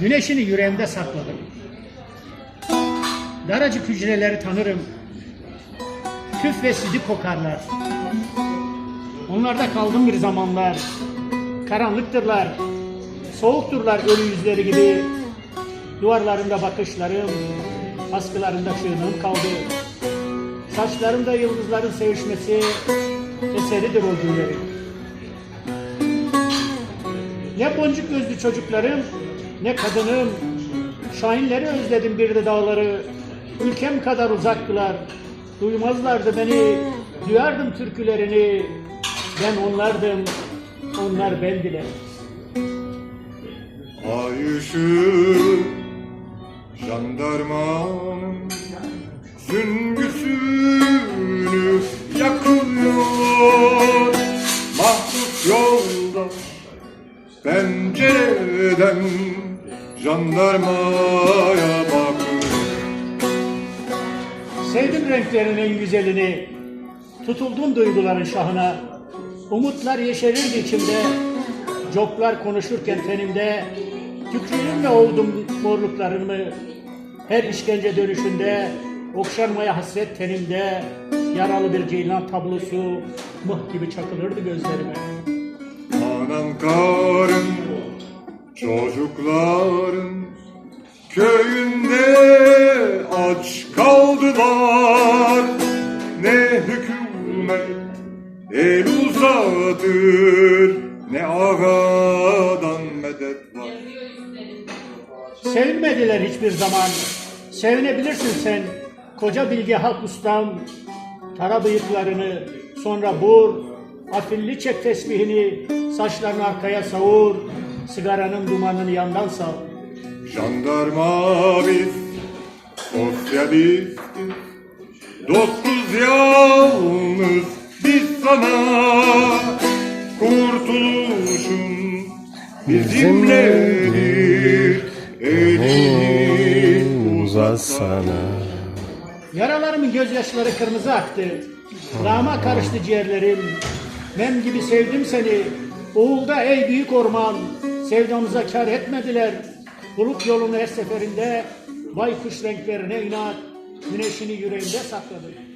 Güneşini yüreğimde sakladım. Daracık hücreleri tanırım. Küf ve sidik kokarlar. Onlarda kaldım bir zamanlar. Karanlıktırlar. Soğukturlar ölü yüzleri gibi. Duvarlarında bakışlarım, askılarında çığlığım kaldı. Saçlarımda yıldızların sevişmesi eseridir o günlerin. Ne boncuk gözlü çocuklarım, ne kadınım. Şahinleri özledim bir de dağları. Ülkem kadar uzaktılar. Duymazlardı beni, duyardım türkülerini. Ben onlardım, onlar bendiler. Ay ışığı jandarmanın süngüsünü pencereden jandarmaya bakıyor Sevdim renklerinin güzelini, tutuldum duyguların şahına. Umutlar yeşerirdi içimde, coplar konuşurken tenimde. Tükrüğümle oldum morluklarımı, her işkence dönüşünde. Okşanmaya hasret tenimde, yaralı bir ceylan tablosu mıh gibi çakılırdı gözlerime. Anan karın çocukların köyünde aç kaldılar Ne hükümet el uzatır ne ağadan medet var Sevmediler hiçbir zaman. Sevinebilirsin sen. Koca bilge halk ustam. Tara bıyıklarını, sonra vur. Afilli çek tesbihini, saçlarını arkaya savur. Sigaranın dumanını yandan sal. Jandarma biz sosyalistiz Dostuz yalnız biz sana Kurtuluşun bizimledir Elini uzatsana. Yaralarımın gözyaşları kırmızı aktı. Rama karıştı ciğerlerim. Mem gibi sevdim seni. Oğulda ey büyük orman. Sevdamıza kar etmediler. Bulut yolunu her seferinde baykuş renklerine inat. Güneşini yüreğimde sakladım.